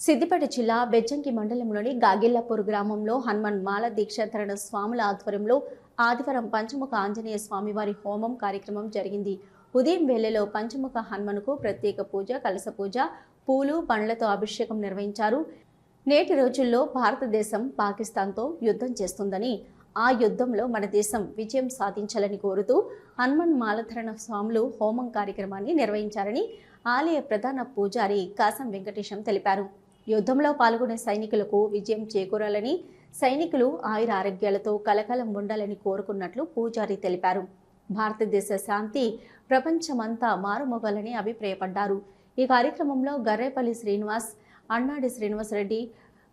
సిద్దిపేట జిల్లా బెజ్జంకి మండలంలోని గాగిల్లాపూర్ గ్రామంలో హనుమాన్ మాల దీక్షాధరణ స్వాముల ఆధ్వర్యంలో ఆదివారం పంచముఖ ఆంజనేయ స్వామివారి హోమం కార్యక్రమం జరిగింది. ఉదయం వేళలో పంచముఖ హనుమనుకు ప్రత్యేక పూజ కలస పూజ పూలు పండ్లతో అభిషేకం నిర్వహించారు. నేటి రోజుల్లో భారతదేశం పాకిస్తాన్తో యుద్ధం చేస్తుందని ఆ యుద్ధంలో మన దేశం విజయం సాధించాలని కోరుతూ హనుమన్ మాలధరణ స్వాములు హోమం కార్యక్రమాన్ని నిర్వహించారని ఆలయ ప్రధాన పూజారి కాసం వెంకటేశం తెలిపారు. యుద్ధంలో పాల్గొనే సైనికులకు విజయం చేకూరాలని సైనికులు ఆయుర ఆరోగ్యాలతో కలకలం ఉండాలని కోరుకున్నట్లు పూజారి తెలిపారు. భారతదేశ శాంతి ప్రపంచమంతా మారుమోగాలని అభిప్రాయపడ్డారు. ఈ కార్యక్రమంలో గర్రేపల్లి శ్రీనివాస్ అన్నాడి శ్రీనివాస్ రెడ్డి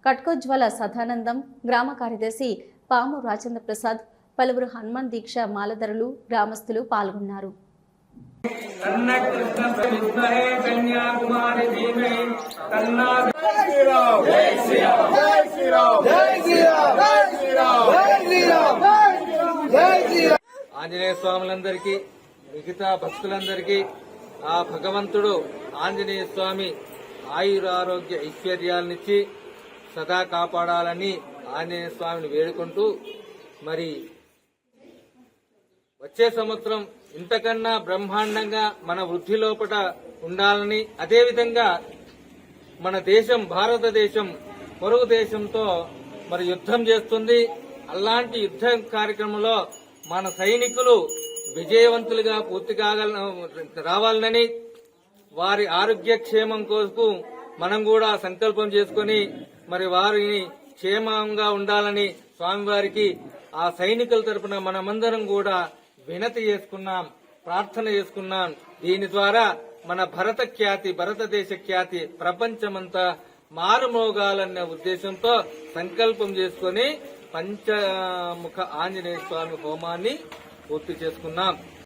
కట్కోజ్వల సదానందం గ్రామ కార్యదర్శి పాము రాజేంద్ర ప్రసాద్ పలువురు హనుమాన్ దీక్ష మాలధరులు గ్రామస్తులు పాల్గొన్నారు. కన్యాకుమారి శ్రీరామ్ జై శ్రీరామ్ జై శ్రీరామ్ జై శ్రీరామ్ జై శ్రీరామ్ జై శ్రీరామ్ జై శ్రీరామ్ ఆంజనేయ స్వాములందరికీ మిగతా భక్తులందరికీ ఆ భగవంతుడు ఆంజనేయ స్వామి ఆయురారోగ్య ఐశ్వర్యాలనిచ్చి సదా కాపాడాలని ఆంజనేయ స్వామిని వేడుకుంటూ మరి వచ్చే సంవత్సరం ఇంతకన్నా బ్రహ్మాండంగా మన వృద్ధి లోపట ఉండాలని అదేవిధంగా మన దేశం భారతదేశం పొరుగు దేశంతో మరి యుద్ధం చేస్తుంది. అలాంటి యుద్ధ కార్యక్రమంలో మన సైనికులు విజయవంతులుగా పూర్తి కాగల రావాలని వారి ఆరోగ్య క్షేమం కోసం మనం కూడా సంకల్పం చేసుకుని మరి వారిని క్షేమంగా ఉండాలని స్వామివారికి ఆ సైనికుల తరపున మనమందరం కూడా వినతి చేసుకున్నాం ప్రార్థన చేసుకున్నాం. దీని ద్వారా మన భరత ఖ్యాతి భారతదేశ ఖ్యాతి ప్రపంచమంతా మారుమోగాలన్న ఉద్దేశంతో సంకల్పం చేసుకుని పంచముఖ ఆంజనేయ స్వామి హోమాన్ని పూర్తి చేసుకున్నాం.